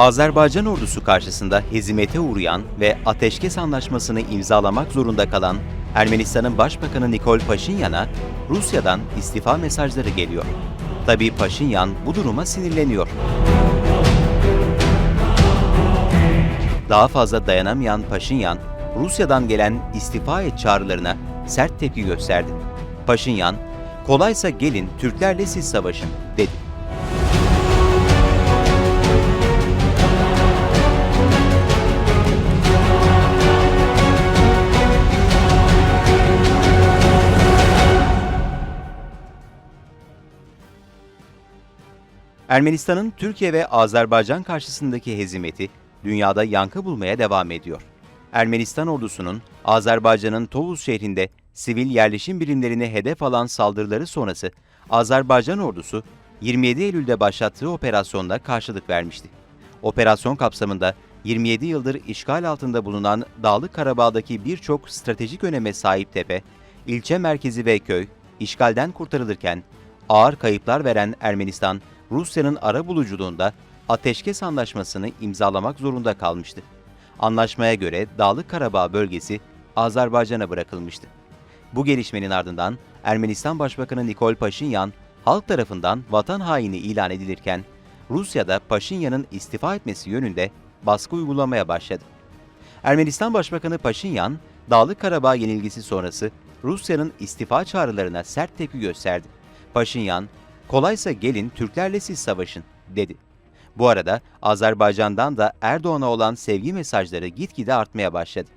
Azerbaycan ordusu karşısında hezimete uğrayan ve ateşkes anlaşmasını imzalamak zorunda kalan Ermenistan'ın Başbakanı Nikol Paşinyan'a Rusya'dan istifa mesajları geliyor. Tabii Paşinyan bu duruma sinirleniyor. Daha fazla dayanamayan Paşinyan, Rusya'dan gelen istifa et çağrılarına sert tepki gösterdi. Paşinyan, kolaysa gelin Türklerle siz savaşın dedi. Ermenistan'ın Türkiye ve Azerbaycan karşısındaki hezimeti dünyada yankı bulmaya devam ediyor. Ermenistan ordusunun Azerbaycan'ın Tovuz şehrinde sivil yerleşim birimlerine hedef alan saldırıları sonrası Azerbaycan ordusu 27 Eylül'de başlattığı operasyonda karşılık vermişti. Operasyon kapsamında 27 yıldır işgal altında bulunan Dağlık Karabağ'daki birçok stratejik öneme sahip tepe, ilçe merkezi ve köy işgalden kurtarılırken ağır kayıplar veren Ermenistan, Rusya'nın ara buluculuğunda ateşkes anlaşmasını imzalamak zorunda kalmıştı. Anlaşmaya göre Dağlık Karabağ bölgesi Azerbaycan'a bırakılmıştı. Bu gelişmenin ardından Ermenistan Başbakanı Nikol Paşinyan halk tarafından vatan haini ilan edilirken Rusya'da Paşinyan'ın istifa etmesi yönünde baskı uygulamaya başladı. Ermenistan Başbakanı Paşinyan, Dağlık Karabağ yenilgisi sonrası Rusya'nın istifa çağrılarına sert tepki gösterdi. Paşinyan, kolaysa gelin Türklerle siz savaşın dedi. Bu arada Azerbaycan'dan da Erdoğan'a olan sevgi mesajları gitgide artmaya başladı.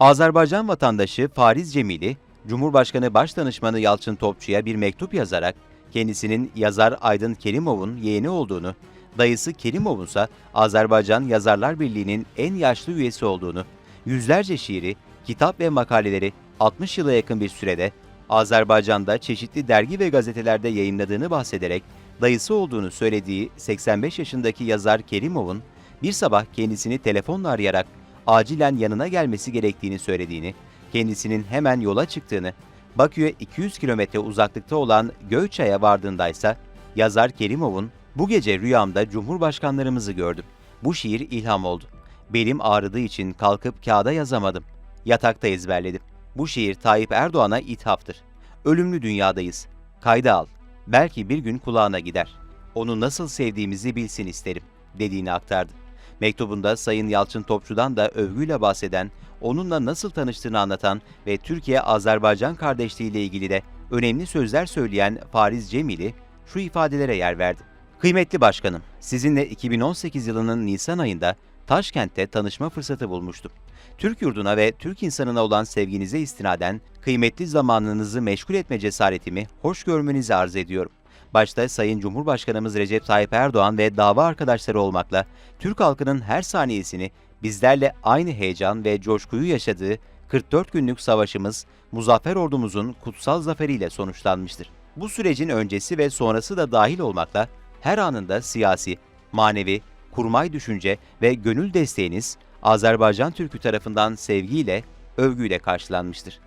Azerbaycan vatandaşı Fariz Cemili, Cumhurbaşkanı Başdanışmanı Yalçın Topçu'ya bir mektup yazarak kendisinin yazar Aydın Kerimov'un yeğeni olduğunu, dayısı Kerimov'un ise Azerbaycan Yazarlar Birliği'nin en yaşlı üyesi olduğunu, yüzlerce şiiri, kitap ve makaleleri 60 yıla yakın bir sürede Azerbaycan'da çeşitli dergi ve gazetelerde yayınladığını bahsederek dayısı olduğunu söylediği 85 yaşındaki yazar Kerimov'un bir sabah kendisini telefonla arayarak acilen yanına gelmesi gerektiğini söylediğini, kendisinin hemen yola çıktığını, Bakü'ye 200 kilometre uzaklıkta olan Göyçay'a vardığındaysa yazar Kerimov'un bu gece rüyamda cumhurbaşkanlarımızı gördüm. Bu şiir ilham oldu. Belim ağrıdığı için kalkıp kağıda yazamadım. Yatakta ezberledim. Bu şiir Tayyip Erdoğan'a ithaftır. Ölümlü dünyadayız. Kayda al. Belki bir gün kulağına gider. Onu nasıl sevdiğimizi bilsin isterim, dediğini aktardı. Mektubunda Sayın Yalçın Topçu'dan da övgüyle bahseden, onunla nasıl tanıştığını anlatan ve Türkiye-Azerbaycan kardeşliği ile ilgili de önemli sözler söyleyen Fariz Cemili şu ifadelere yer verdi. Kıymetli başkanım, sizinle 2018 yılının Nisan ayında Taşkent'te tanışma fırsatı bulmuştum. Türk yurduna ve Türk insanına olan sevginize istinaden kıymetli zamanınızı meşgul etme cesaretimi hoş görmenizi arz ediyorum. Başta Sayın Cumhurbaşkanımız Recep Tayyip Erdoğan ve dava arkadaşları olmakla Türk halkının her saniyesini bizlerle aynı heyecan ve coşkuyu yaşadığı 44 günlük savaşımız Muzaffer Ordumuzun kutsal zaferiyle sonuçlanmıştır. Bu sürecin öncesi ve sonrası da dahil olmakla her anında siyasi, manevi, kurmay düşünce ve gönül desteğiniz Azerbaycan Türk'ü tarafından sevgiyle, övgüyle karşılanmıştır.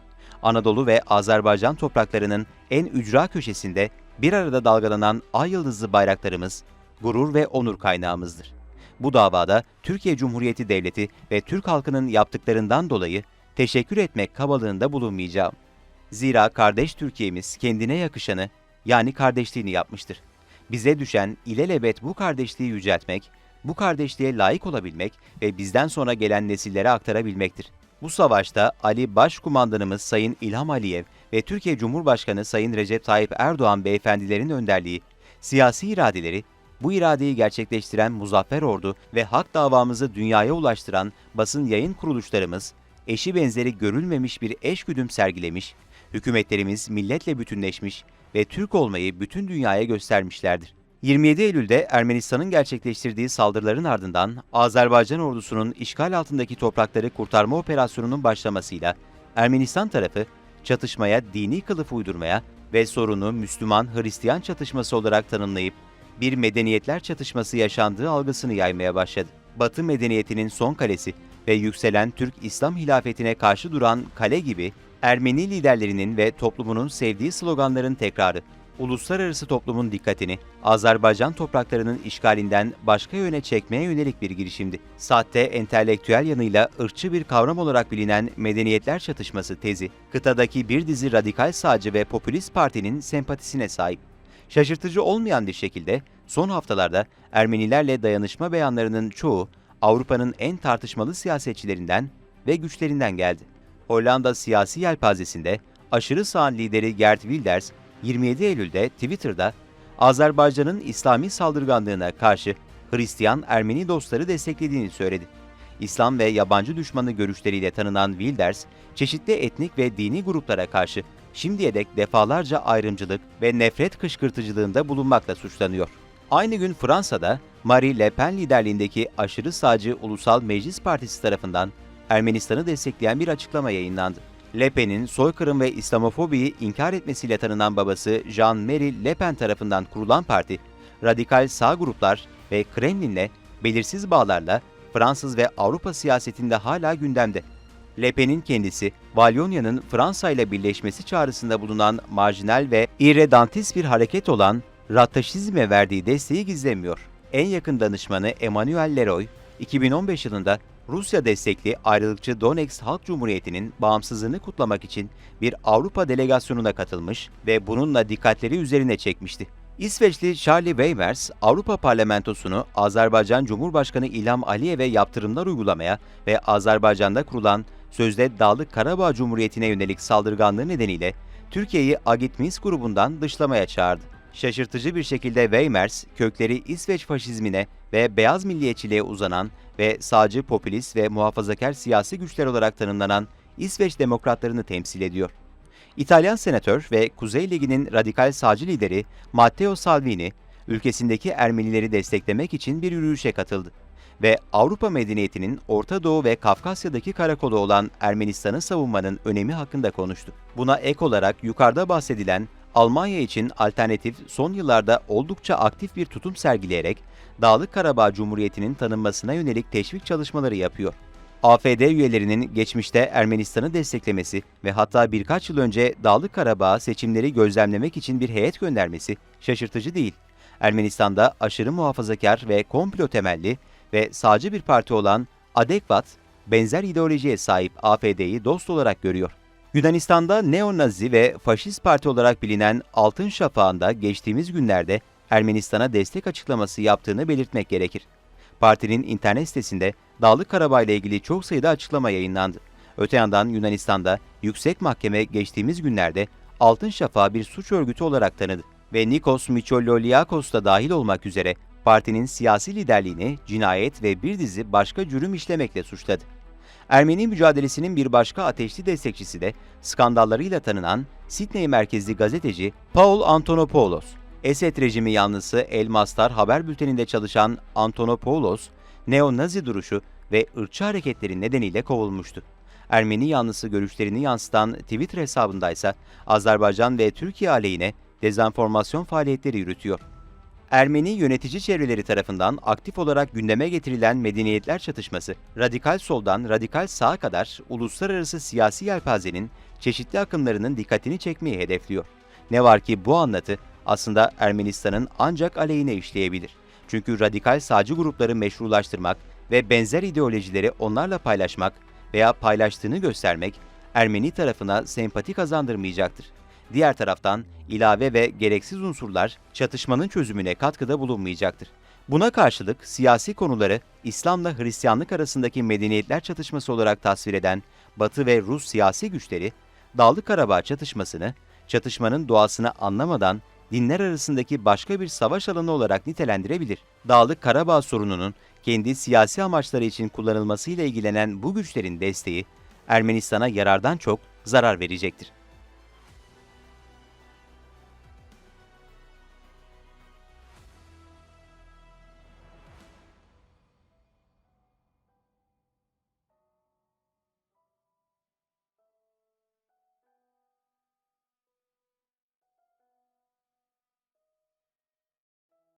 Anadolu ve Azerbaycan topraklarının en ücra köşesinde bir arada dalgalanan ay yıldızlı bayraklarımız gurur ve onur kaynağımızdır. Bu davada Türkiye Cumhuriyeti Devleti ve Türk halkının yaptıklarından dolayı teşekkür etmek kabalığında bulunmayacağım. Zira kardeş Türkiye'miz kendine yakışanı yani kardeşliğini yapmıştır. Bize düşen ilelebet bu kardeşliği yüceltmek, bu kardeşliğe layık olabilmek ve bizden sonra gelen nesillere aktarabilmektir. Bu savaşta Ali Başkumandanımız Sayın İlham Aliyev ve Türkiye Cumhurbaşkanı Sayın Recep Tayyip Erdoğan beyefendilerin önderliği, siyasi iradeleri, bu iradeyi gerçekleştiren Muzaffer Ordu ve hak davamızı dünyaya ulaştıran basın yayın kuruluşlarımız, eşi benzeri görülmemiş bir eşgüdüm sergilemiş, hükümetlerimiz milletle bütünleşmiş ve Türk olmayı bütün dünyaya göstermişlerdir. 27 Eylül'de Ermenistan'ın gerçekleştirdiği saldırıların ardından Azerbaycan ordusunun işgal altındaki toprakları kurtarma operasyonunun başlamasıyla Ermenistan tarafı çatışmaya dini kılıf uydurmaya ve sorunu Müslüman-Hristiyan çatışması olarak tanımlayıp bir medeniyetler çatışması yaşandığı algısını yaymaya başladı. Batı medeniyetinin son kalesi ve yükselen Türk İslam hilafetine karşı duran kale gibi Ermeni liderlerinin ve toplumunun sevdiği sloganların tekrarı uluslararası toplumun dikkatini Azerbaycan topraklarının işgalinden başka yöne çekmeye yönelik bir girişimdi. Sahte entelektüel yanıyla ırkçı bir kavram olarak bilinen medeniyetler çatışması tezi, kıtadaki bir dizi radikal sağcı ve popülist partinin sempatisine sahip. Şaşırtıcı olmayan bir şekilde son haftalarda Ermenilerle dayanışma beyanlarının çoğu Avrupa'nın en tartışmalı siyasetçilerinden ve güçlerinden geldi. Hollanda siyasi yelpazesinde aşırı sağın lideri Gert Wilders 27 Eylül'de Twitter'da Azerbaycan'ın İslami saldırganlığına karşı Hristiyan Ermeni dostları desteklediğini söyledi. İslam ve yabancı düşmanı görüşleriyle tanınan Wilders, çeşitli etnik ve dini gruplara karşı şimdiye dek defalarca ayrımcılık ve nefret kışkırtıcılığında bulunmakla suçlanıyor. Aynı gün Fransa'da Marie Le Pen liderliğindeki aşırı sağcı Ulusal Meclis Partisi tarafından Ermenistan'ı destekleyen bir açıklama yayınlandı. Le Pen'in soykırım ve İslamofobiyi inkar etmesiyle tanınan babası Jean-Marie Le Pen tarafından kurulan parti, radikal sağ gruplar ve Kremlin'le belirsiz bağlarla Fransız ve Avrupa siyasetinde hala gündemde. Le Pen'in kendisi, Valyonya'nın Fransa ile birleşmesi çağrısında bulunan marjinal ve irredantist bir hareket olan Rattaşizme verdiği desteği gizlemiyor. En yakın danışmanı Emmanuel Leroy, 2015 yılında Rusya destekli ayrılıkçı Donetsk Halk Cumhuriyeti'nin bağımsızlığını kutlamak için bir Avrupa delegasyonuna katılmış ve bununla dikkatleri üzerine çekmişti. İsveçli Charlie Weimers, Avrupa Parlamentosu'nu Azerbaycan Cumhurbaşkanı İlham Aliyev'e yaptırımlar uygulamaya ve Azerbaycan'da kurulan sözde Dağlık Karabağ Cumhuriyeti'ne yönelik saldırganlığı nedeniyle Türkiye'yi Agit Minsk grubundan dışlamaya çağırdı. Şaşırtıcı bir şekilde Weimers, kökleri İsveç faşizmine ve beyaz milliyetçiliğe uzanan ve sağcı popülist ve muhafazakar siyasi güçler olarak tanımlanan İsveç demokratlarını temsil ediyor. İtalyan senatör ve Kuzey Ligi'nin radikal sağcı lideri Matteo Salvini, ülkesindeki Ermenileri desteklemek için bir yürüyüşe katıldı ve Avrupa medeniyetinin Orta Doğu ve Kafkasya'daki karakolu olan Ermenistan'ı savunmanın önemi hakkında konuştu. Buna ek olarak yukarıda bahsedilen Almanya için alternatif son yıllarda oldukça aktif bir tutum sergileyerek Dağlık Karabağ Cumhuriyeti'nin tanınmasına yönelik teşvik çalışmaları yapıyor. AFD üyelerinin geçmişte Ermenistan'ı desteklemesi ve hatta birkaç yıl önce Dağlık Karabağ seçimleri gözlemlemek için bir heyet göndermesi şaşırtıcı değil. Ermenistan'da aşırı muhafazakar ve komplo temelli ve sağcı bir parti olan Adekvat, benzer ideolojiye sahip AFD'yi dost olarak görüyor. Yunanistan'da neo-nazi ve faşist parti olarak bilinen Altın Şafağı'nda geçtiğimiz günlerde Ermenistan'a destek açıklaması yaptığını belirtmek gerekir. Partinin internet sitesinde Dağlık Karabağ ile ilgili çok sayıda açıklama yayınlandı. Öte yandan Yunanistan'da yüksek mahkeme geçtiğimiz günlerde Altın Şafak'ı bir suç örgütü olarak tanıdı ve Nikos Mitsolloliakos da dahil olmak üzere partinin siyasi liderliğini cinayet ve bir dizi başka cürüm işlemekle suçladı. Ermeni mücadelesinin bir başka ateşli destekçisi de skandallarıyla tanınan Sidney merkezli gazeteci Paul Antonopoulos. Esed rejimi yanlısı El Mastar haber bülteninde çalışan Antonopoulos, neo-nazi duruşu ve ırkçı hareketleri nedeniyle kovulmuştu. Ermeni yanlısı görüşlerini yansıtan Twitter hesabındaysa Azerbaycan ve Türkiye aleyhine dezenformasyon faaliyetleri yürütüyor. Ermeni yönetici çevreleri tarafından aktif olarak gündeme getirilen medeniyetler çatışması, radikal soldan radikal sağa kadar uluslararası siyasi yelpazenin çeşitli akımlarının dikkatini çekmeyi hedefliyor. Ne var ki bu anlatı aslında Ermenistan'ın ancak aleyhine işleyebilir. Çünkü radikal sağcı grupları meşrulaştırmak ve benzer ideolojileri onlarla paylaşmak veya paylaştığını göstermek Ermeni tarafına sempati kazandırmayacaktır. Diğer taraftan ilave ve gereksiz unsurlar çatışmanın çözümüne katkıda bulunmayacaktır. Buna karşılık siyasi konuları İslam'la Hristiyanlık arasındaki medeniyetler çatışması olarak tasvir eden Batı ve Rus siyasi güçleri, Dağlık Karabağ çatışmasını, çatışmanın doğasını anlamadan dinler arasındaki başka bir savaş alanı olarak nitelendirebilir. Dağlık Karabağ sorununun kendi siyasi amaçları için kullanılmasıyla ilgilenen bu güçlerin desteği Ermenistan'a yarardan çok zarar verecektir.